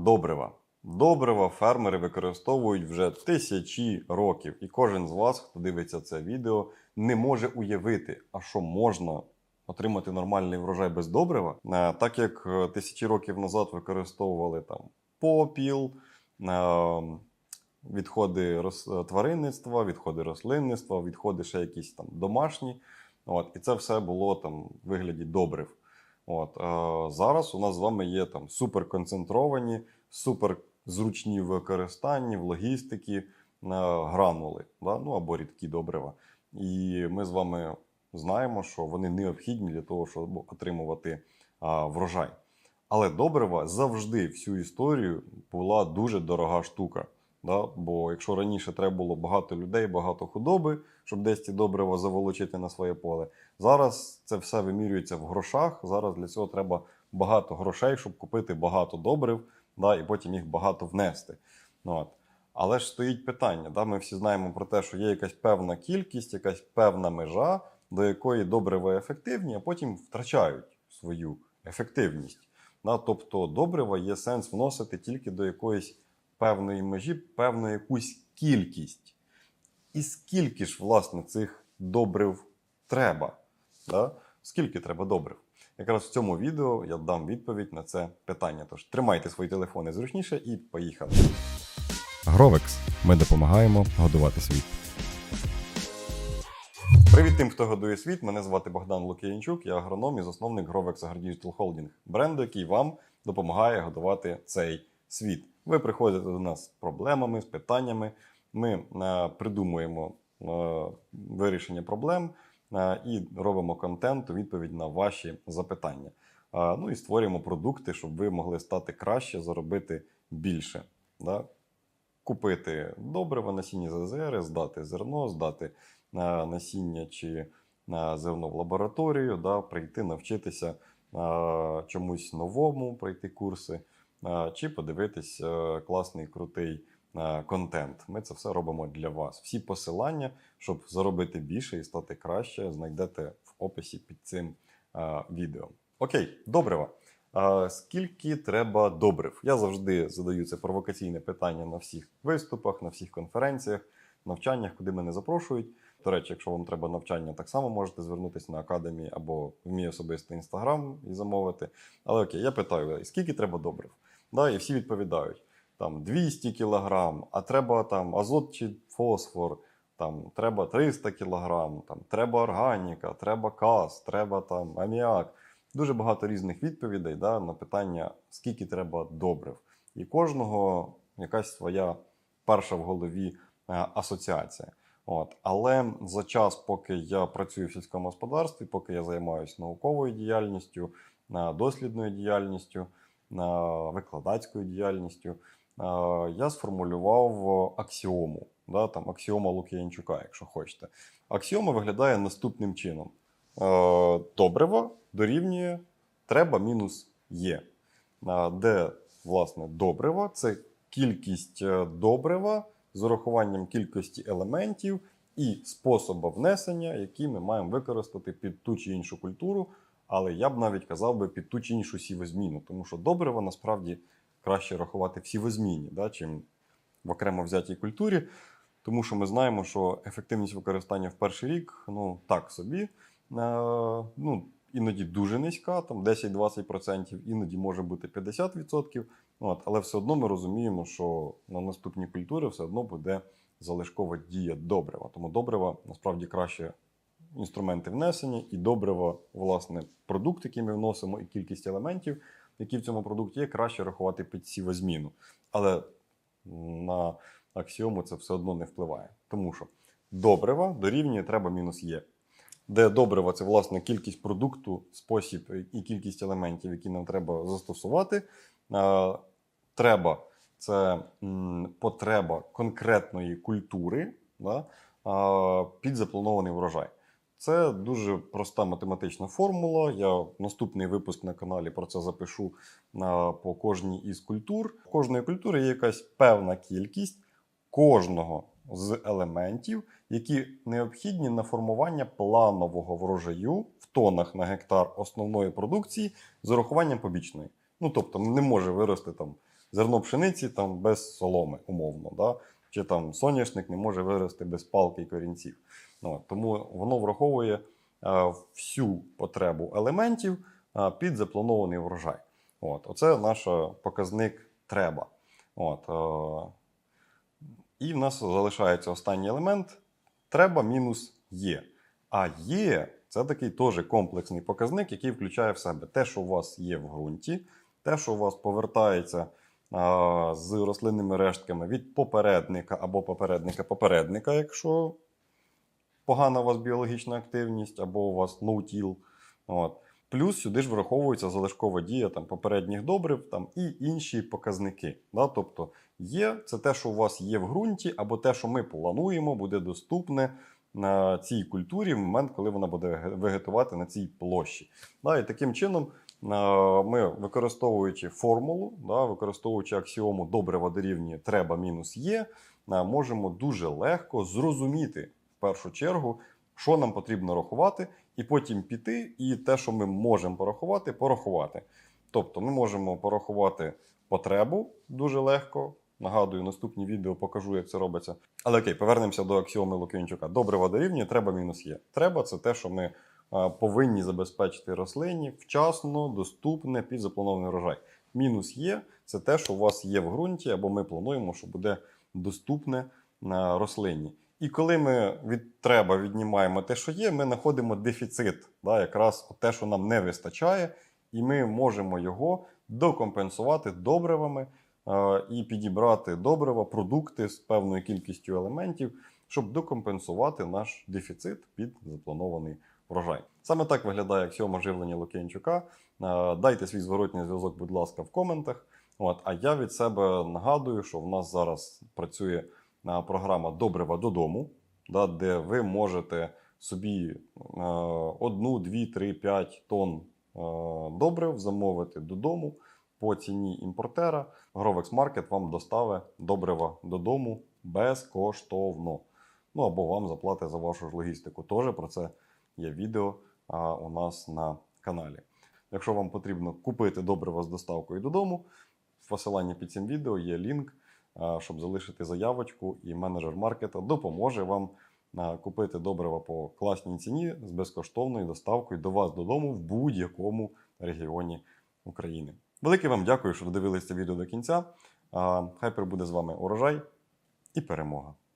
Добрива. Добрива фермери використовують вже тисячі років, і кожен з вас, хто дивиться це відео, не може уявити, а що можна отримати нормальний врожай без добрива, Е, так як е, тисячі років назад використовували там попіл, е, відходи тваринництва, відходи рослинництва, відходи ще якісь там домашні. От, і це все було там в вигляді добрив. От, е, зараз у нас з вами є там суперконцентровані, суперзручні в використанні, в логістиці е, гранули, да? ну або рідкі добрива. І ми з вами знаємо, що вони необхідні для того, щоб отримувати а, врожай. Але добрива завжди всю історію була дуже дорога штука. Да? Бо якщо раніше треба було багато людей, багато худоби, щоб десь ці добрива заволочити на своє поле, зараз це все вимірюється в грошах. Зараз для цього треба багато грошей, щоб купити багато добрив, да? і потім їх багато внести. Ну, от. Але ж стоїть питання. Да? Ми всі знаємо про те, що є якась певна кількість, якась певна межа, до якої добрива ефективні, а потім втрачають свою ефективність. Да? Тобто добрива є сенс вносити тільки до якоїсь певної межі, певну якусь кількість. І скільки ж, власне, цих добрив треба? Да? Скільки треба добрив? Якраз в цьому відео я дам відповідь на це питання. Тож тримайте свої телефони зручніше і поїхали. Гровекс. Ми допомагаємо годувати світ. Привіт тим, хто годує світ. Мене звати Богдан Лук'янчук, я агроном і засновник Grovex AgriDigital Holding, бренду, який вам допомагає годувати цей світ. Ви приходите до нас з проблемами, з питаннями. Ми е, придумуємо е, вирішення проблем е, і робимо контент у відповідь на ваші запитання. Ну і створюємо продукти, щоб ви могли стати краще, заробити більше. Да? Купити добрива, насіння ЗЗР, здати зерно, здати насіння чи зерно в лабораторію, да, прийти навчитися чомусь новому, пройти курси, чи подивитись е, класний крутий е, контент. Ми це все робимо для вас. Всі посилання, щоб заробити більше і стати краще, знайдете в описі під цим е, відео. Окей, добрива. Скільки треба добрив? Я завжди задаю це провокаційне питання на всіх виступах, на всіх конференціях, навчаннях, куди мене запрошують. До речі, якщо вам треба навчання, так само можете звернутися на академі або в мій особистий інстаграм і замовити. Але окей, я питаю, скільки треба добрив? Да, і всі відповідають: там 200 кілограм, а треба там азот чи фосфор, там треба 300 кілограм, там треба органіка, треба каз, треба там аміак. Дуже багато різних відповідей да, на питання, скільки треба добрив. І кожного якась своя перша в голові е, асоціація. От. Але за час, поки я працюю в сільському господарстві, поки я займаюся науковою діяльністю, е, дослідною діяльністю, викладацькою діяльністю, е, я сформулював аксіому. Да, там, аксіома Лук'янчука, якщо хочете. Аксіома виглядає наступним чином: Е, добрива дорівнює треба мінус є. Е, Де, власне, добрива це кількість добрива з урахуванням кількості елементів і способу внесення, які ми маємо використати під ту чи іншу культуру. Але я б навіть казав би під ту чи іншу сівозміну, тому що добрива насправді краще рахувати в сівозміні, да, чим в окремо взятій культурі. Тому що ми знаємо, що ефективність використання в перший рік ну так собі. Е, ну, іноді дуже низька, там 10-20%, іноді може бути 50%. От, але все одно ми розуміємо, що на наступні культури все одно буде залишкова дія добрива. Тому добрива насправді краще інструменти внесення, і добрива, власне, продукт, який ми вносимо, і кількість елементів, які в цьому продукті є, краще рахувати під сівозміну. Але на аксіому це все одно не впливає. Тому що добрива дорівнює треба мінус є. Де добрива це власне кількість продукту, спосіб і кількість елементів, які нам треба застосувати. Е, Треба це потреба конкретної культури да, е, під запланований врожай. Це дуже проста математична формула. Я наступний випуск на каналі про це запишу по кожній із культур. У кожної культури є якась певна кількість кожного з елементів, які необхідні на формування планового врожаю в тонах на гектар основної продукції з урахуванням побічної. Ну тобто не може вирости там зерно пшениці там без соломи, умовно. Да? Чи там соняшник не може вирости без палки і корінців. Ну, тому воно враховує е, всю потребу елементів е, під запланований врожай. От, оце наш е, показник треба. От, і в нас залишається останній елемент треба мінус є. А є це такий теж комплексний показник, який включає в себе те, що у вас є в ґрунті, те, що у вас повертається а, з рослинними рештками від попередника або попередника-попередника, якщо погана у вас біологічна активність, або у вас no-till. От. Плюс сюди ж враховується залишкова дія там, попередніх добрив там, і інші показники. Да? Тобто є це те, що у вас є в ґрунті, або те, що ми плануємо, буде доступне на цій культурі в момент, коли вона буде вегетувати на цій площі. Да? І таким чином е, ми, використовуючи формулу, да, використовуючи аксіому добрива дорівнює треба мінус є, е, можемо дуже легко зрозуміти першу чергу, що нам потрібно рахувати, і потім піти, і те, що ми можемо порахувати, порахувати. Тобто ми можемо порахувати потребу дуже легко. Нагадую, наступні відео покажу, як це робиться. Але окей, повернемося до аксіоми Лук'янчука. Добрива дорівнює, треба мінус є. Треба це те, що ми е, повинні забезпечити рослині вчасно, доступне під запланований врожай. Мінус є це те, що у вас є в ґрунті, або ми плануємо, що буде доступне на рослині. І коли ми від треба віднімаємо те, що є, ми знаходимо дефіцит, да, якраз те, що нам не вистачає, і ми можемо його докомпенсувати добривами е, і підібрати добрива, продукти з певною кількістю елементів, щоб докомпенсувати наш дефіцит під запланований врожай. Саме так виглядає аксіома живлення Лук'янчука. Е, Дайте свій зворотній зв'язок, будь ласка, в коментах. От, а я від себе нагадую, що в нас зараз працює програма Добрива додому, да, де ви можете собі е, одну, дві, три, п'ять тонн е, добрив замовити додому по ціні імпортера. Grovex Market вам доставить добрива додому безкоштовно. Ну або вам заплатить за вашу ж логістику. Теж про це є відео а, у нас на каналі. Якщо вам потрібно купити добрива з доставкою додому, в посиланні під цим відео є лінк, щоб залишити заявочку, і менеджер маркета допоможе вам купити добрива по класній ціні з безкоштовною доставкою до вас додому в будь-якому регіоні України. Велике вам дякую, що додивилися відео до кінця. Хайпер Хай прибуде з вами урожай і перемога!